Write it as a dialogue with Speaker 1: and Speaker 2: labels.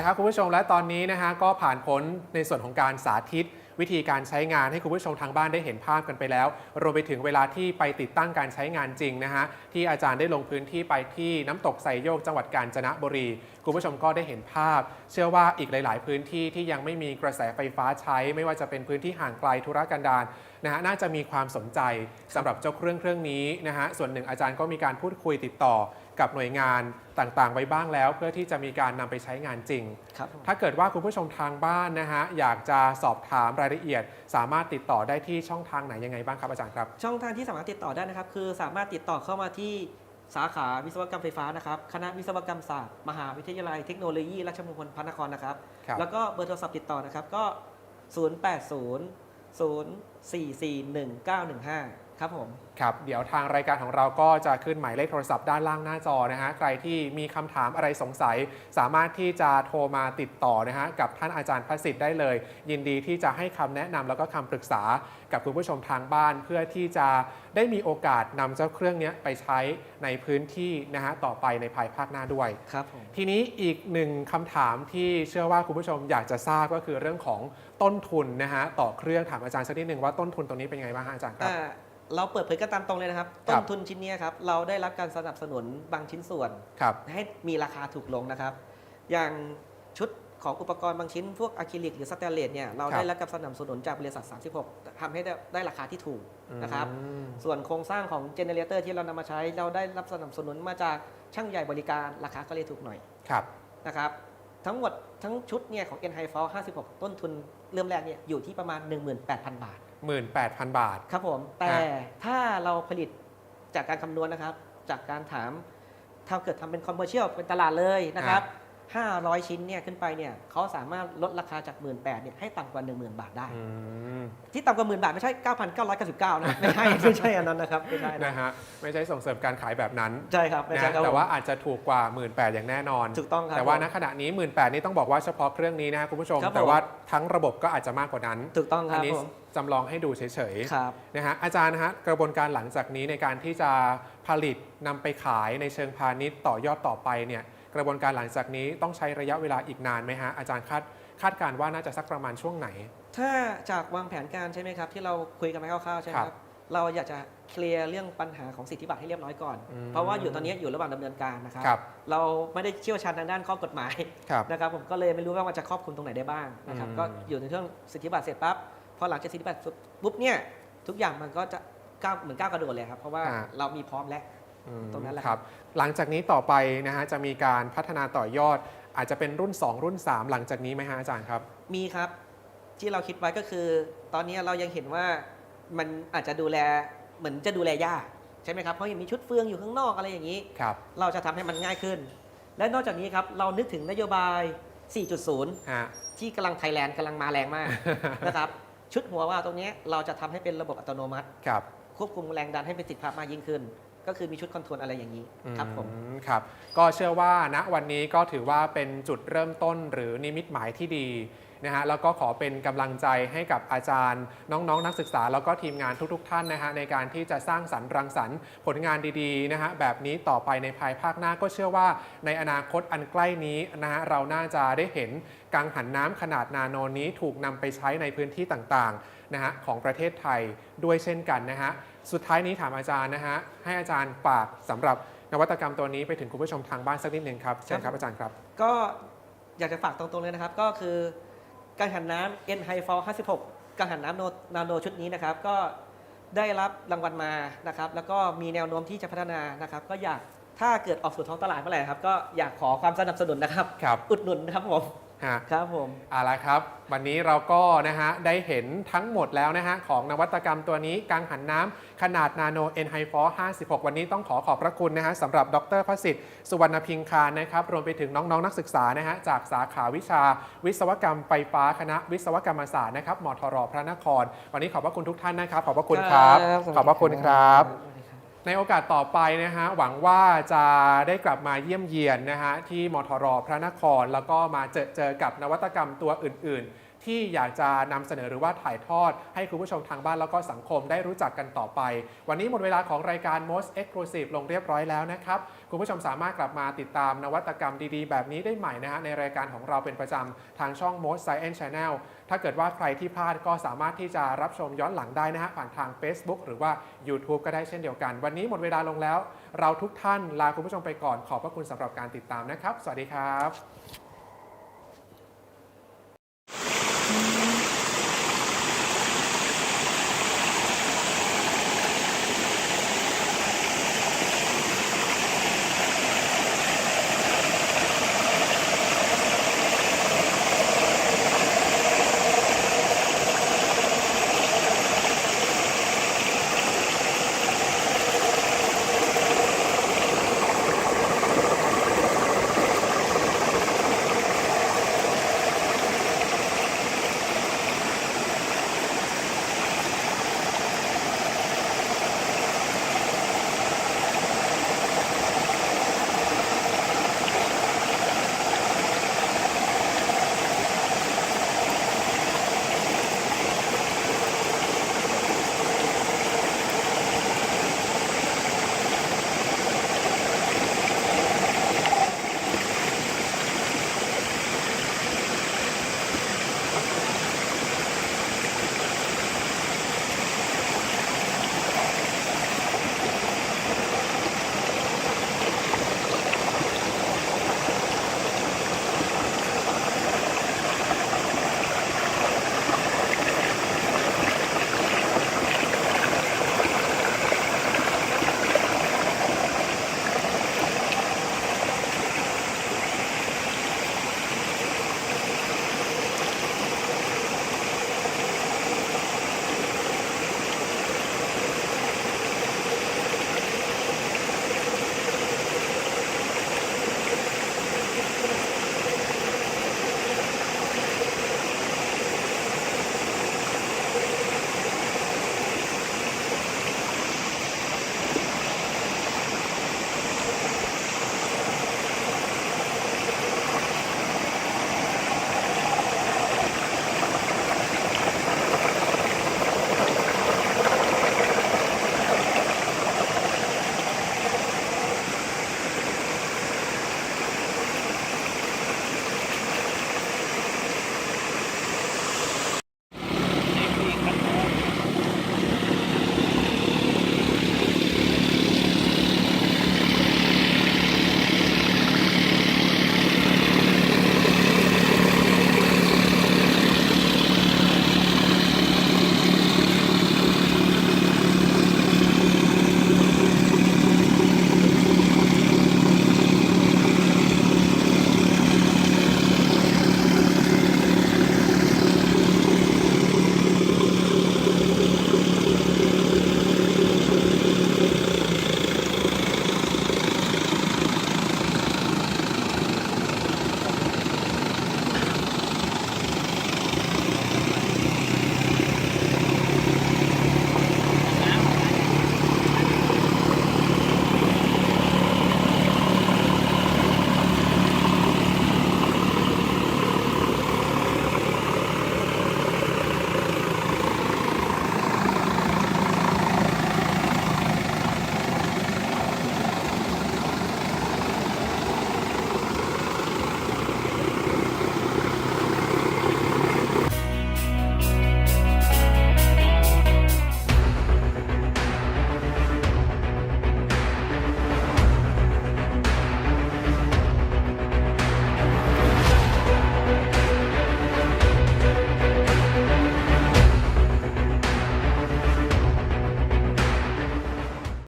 Speaker 1: ละครับคุณผู้ชมและตอนนี้นะฮะก็ผ่านพ้นในส่วนของการสาธิต วิธีการใช้งานให้คุณผู้ชมทางบ้านได้เห็นภาพกันไปแล้ว รวมไปถึงเวลาที่ไปติดตั้งการใช้งานจริงนะฮะที่อาจารย์ได้ลงพื้นที่ไปที่น้ำตกไซโยกจังหวัดกาญจนบุรี คุณผู้ชมก็ได้เห็นภาพ เชื่อว่าอีกหลาย ๆ พื้นที่ที่ยังไม่มีกระแสไฟฟ้าใช้ ไม่ว่าจะเป็นพื้นที่ห่างไกลธุรกันดารนะฮะน่าจะมีความสนใจสำหรับเจ้าเครื่องเครื่องนี้นะฮะส่วนหนึ่งอาจารย์ก็มีการพูดคุยติดต่อ กับหน่วยงานต่างๆ ไว้บ้างแล้ว เพื่อที่จะมีการนำไปใช้งานจริง
Speaker 2: ครับผม
Speaker 1: ถ้าเกิดว่าคุณผู้ชมทางบ้านนะฮะอยากจะสอบถามรายละเอียด สามารถติดต่อได้ที่ช่องทางไหนยังไงบ้างครับอาจารย์ครับ
Speaker 2: ช่องทางที่สามารถติดต่อได้นะครับ คือสามารถติดต่อเข้ามาที่สาขาวิศวกรรมไฟฟ้านะครับ คณะวิศวกรรมศาสตร์ มหาวิทยาลัยเทคโนโลยีราชมงคลพระนครนะครับ
Speaker 1: ครับ
Speaker 2: แล้วก็เบอร์โทรศัพท์ติดต่อนะครับก็ 0800441915 ครับผม
Speaker 1: ครับเดี๋ยวทางรายการของเราก็จะขึ้นหมายเลขโทรศัพท์ด้านล่างหน้าจอนะฮะใครที่มีคำถามอะไรสงสัย สามารถที่จะโทรมาติดต่อนะฮะกับท่านอาจารย์พระสิทธิ์ได้เลย ยินดีที่จะให้คำแนะนำแล้วก็คำปรึกษากับคุณผู้ชมทางบ้าน เพื่อที่จะได้มีโอกาสนำเจ้าเครื่องเนี้ยไปใช้ในพื้นที่นะฮะต่อไปในภายภาคหน้าด้วย
Speaker 2: ครับผม
Speaker 1: ทีนี้อีกหนึ่งคำถามที่เชื่อว่าคุณผู้ชมอยากจะทราบก็คือเรื่องของต้นทุนนะฮะต่อเครื่องถามอาจารย์สักนิดหนึ่งว่าต้นทุนตรงนี้เป็นไงบ้างฮะอาจารย์ครับ
Speaker 2: อ่า เราเปิดเผยกันตามตรงเลยนะครับ
Speaker 1: ค
Speaker 2: ต้
Speaker 1: รั
Speaker 2: น
Speaker 1: บ
Speaker 2: ทุนชิ้นเนี้ยครับ เราได้รับการสนับสนุนบางชิ้นส่วน
Speaker 1: ครับ
Speaker 2: ให้มีราคาถูกลงนะครับ อย่างชุดของอุปกรณ์บางชิ้นพวกอะคริลิกหรือสแตนเลสเนี่ยเรา
Speaker 1: ครับ
Speaker 2: ได้รับการสนับสนุนจากบริษัท 36ทำให้ได้ได้ราคาที่ถูกนะครับ
Speaker 1: อืม
Speaker 2: ส่วนโครงสร้างของเจเนเรเตอร์ที่เรานำมาใช้เราได้รับสนับสนุนมาจากช่างใหญ่บริการราคาก็เลยถูกหน่อย
Speaker 1: ครับ
Speaker 2: นะครับทั้งหมดทั้งชุดเนี่ยของ n h i f o 56 ต้นทุนเริ่มแรกเนี่ยอยู่ที่ประมาณ 18,000 บาท
Speaker 1: 18,000 บาท
Speaker 2: ครับผม แต่ถ้าเราผลิตจากการคำนวณนะครับ จากการถามถ้าเกิดทำเป็นคอมเมอร์เชียลเป็นตลาดเลยนะครับ 500 ชิ้นเนี่ยขึ้นไปเนี่ยเขาสามารถลดราคาจาก 1 8ื่นเนี่ยให้ต่ำกว่า 10,000 บาทได้
Speaker 1: อืม
Speaker 2: ที่ต่ำกว่าหมื่นบาทไม่ใช่ 9,999 นะ ไม่ใช่ ไม่ใช่อันนั้นนะครับไม่ใช่นะ
Speaker 1: นะฮะไม่ใช่ส่งเสริมการขายแบบนั้น
Speaker 2: ใช่ครับไม่
Speaker 1: นะ
Speaker 2: ใช่ครับ
Speaker 1: แต่ว่า
Speaker 2: ผม
Speaker 1: อาจจะถูกกว่า 18,000 อย่างแน่นอน
Speaker 2: ถูกต้องครับ
Speaker 1: แต่ว่า
Speaker 2: ผม
Speaker 1: ณขณะนี้ 18,000 นี่ต้องบอกว่าเฉพาะเครื่องนี้นะคุณผู้ชม
Speaker 2: ครับผม
Speaker 1: แต่ว่าทั้งระบบก็อาจจะมากกว่านั้น
Speaker 2: ถูกต้องค
Speaker 1: อั
Speaker 2: รับ
Speaker 1: นี้
Speaker 2: ผม
Speaker 1: จำลองให้ดูเฉย
Speaker 2: ครับ
Speaker 1: ๆนะฮะอาจารย์นะฮะกระบวนการหลังจากนี้ในการที่จะผลิตนำไปขายในเชิงพาณิชย์ต่อยอดต่อไปเนี่ย กระบวนการหลังจากนี้ต้องใช้ระยะเวลาอีกนานไหมฮะอาจารย์คาดคาดการณ์ว่าน่าจะสักประมาณช่วงไหน
Speaker 2: ถ้าจากวางแผนการใช่ไหมครับ ที่เราคุยกันไปคร่าวๆใช่ไหม
Speaker 1: ค
Speaker 2: ค
Speaker 1: รั
Speaker 2: รับบเราอยากจะเคลียร์เรื่องปัญหาของสิทธิบัตรให้เรียบร้อยก่อน
Speaker 1: อืม
Speaker 2: เพราะว่าอยู่ตอนนี้อยู่ระหว่างดำเนินการนะครับ
Speaker 1: ครับ
Speaker 2: เราไม่ได้เชี่ยวชาญทางด้านข้อกฎหมาย
Speaker 1: ครับ
Speaker 2: นะครับ ผมก็เลยไม่รู้ว่ามันจะครอบคลุมตรงไหนได้บ้างนะครับ
Speaker 1: อืม
Speaker 2: ก็อยู่ในเรื่องสิทธิบัตรเสร็จปั๊บพอหลังจากสิทธิบัตรปุ๊บเนี่ยทุกอย่างมันก็จะก้าวเหมือนก้าวกระโดดเลยครับ เพราะว่าเรามีพร้อมแล้ว
Speaker 1: อืม
Speaker 2: ตรงนั้นแหละ
Speaker 1: ครับหลังจากนี้ต่อไปนะฮะจะมีการพัฒนาต่อยอด อาจจะเป็นรุ่น 2 รุ่น 3 หลังจากนี้ไหมฮะอาจารย์ครับ
Speaker 2: มีครับที่เราคิดไว้ก็คือ ตอนนี้เรายังเห็นว่ามันอาจจะดูแลเหมือนจะดูแลยากใช่ไหมครับเพราะยังมีชุดเฟืองอยู่ข้างนอกอะไรอย่างนี้
Speaker 1: ครับ
Speaker 2: เราจะทำให้มันง่ายขึ้น และนอกจากนี้ครับเรานึกถึงนโยบาย 4.0
Speaker 1: ฮะ
Speaker 2: ที่กำลังไทยแลนด์กำลังมาแรงมากนะครับชุดหัวว่าวตรงเนี้ยเราจะทำให้เป็นระบบอัตโนมัติ
Speaker 1: ครับ
Speaker 2: ควบคุมแรงดันให้เป็นสิทธิภาพมากยิ่งขึ้น ก็คือมีชุดคอนโทรลอะไรอย่างนี้ครับผม
Speaker 1: ครับก็เชื่อว่าณวันนี้ก็ถือว่าเป็นจุดเริ่มต้นหรือนิมิตหมายที่ดีนะฮะแล้วก็ขอเป็นกำลังใจให้กับอาจารย์ น้องๆนนักศึกษา แล้วก็ทีมงานทุก ๆ ท่านนะฮะในการที่จะสร้างสรรค์รังสรรค์ผลงานดีๆนะฮะแบบนี้ต่อไปในภายภาคหน้าก็เชื่อว่า ในอนาคตอันใกล้นี้นะฮะเราน่าจะได้เห็นกังหันน้ำขนาดนาโนนี้ถูกนำไปใช้ในพื้นที่ต่างๆนะฮะของประเทศไทยด้วยเช่นกันนะฮะ สุดท้ายนี้ถามอาจารย์นะฮะ ให้อาจารย์ฝากสำหรับนวัตกรรมตัวนี้ไปถึงคุณผู้ชมทางบ้านสักนิดหนึ่งครับเชิญครับอาจารย์ครับ
Speaker 2: ก็อยากจะฝากตรงๆเลยนะครับ ก็คือกังหันน้ำ N High Fall 56 กังหันน้ำโนนาโนชุดนี้นะครับ ก็ได้รับรางวัลมานะครับ แล้วก็มีแนวโน้มที่จะพัฒนานะครับ ก็อยากถ้าเกิดออกสู่ท้องตลาดเมื่อไหร่ครับ ก็อยากขอความสนับสนุนนะครับ
Speaker 1: ครับ
Speaker 2: อุดหนุนนะครับผม
Speaker 1: ฮะ
Speaker 2: ครับผม
Speaker 1: เอาละครับ วันนี้เราก็นะฮะได้เห็นทั้งหมดแล้วนะฮะของนวัตกรรมตัวนี้กังหันน้ำขนาดนาโน N h i f o 56 วันนี้ต้องขอขอบพระคุณนะฮะสำหรับดรพสิทธิ์สุวรรณพิงคารนะครับ รวมไปถึงน้องๆนนักศึกษานะฮะจากสาขาวิชา วิศวกรรมไฟฟ้าคณะวิศวกรรมศาสตร์นะครับมทรพระนคร วันนี้ขอบพระคุณทุกท่านนะครับ ขอบพระคุณครับ ขอบพระคุณครับ ในโอกาสต่อไปนะฮะหวังว่าจะได้กลับมาเยี่ยมเยียนนะฮะที่มทรพระนคร แล้วก็มาเจอเจอกับนวัตกรรมตัวอื่น ๆ ที่อยากจะนำเสนอหรือว่าถ่ายทอด ให้คุณผู้ชมทางบ้านแล้วก็สังคมได้รู้จักกันต่อไป วันนี้หมดเวลาของรายการ Most Exclusive ลงเรียบร้อยแล้วนะครับ คุณผู้ชมสามารถกลับมาติดตามนวัตกรรมดีๆ แบบนี้ได้ใหม่นะฮะในรายการของเราเป็นประจำทางช่อง Most Science Channel ถ้าเกิดว่าใครที่พลาดก็สามารถที่จะรับชมย้อนหลังได้นะฮะผ่านทาง Facebook หรือว่า YouTube ก็ได้เช่นเดียวกัน วันนี้หมดเวลาลงแล้ว เราทุกท่านลาคุณผู้ชมไปก่อนขอบพระคุณสำหรับการติดตามนะครับ สวัสดีครับ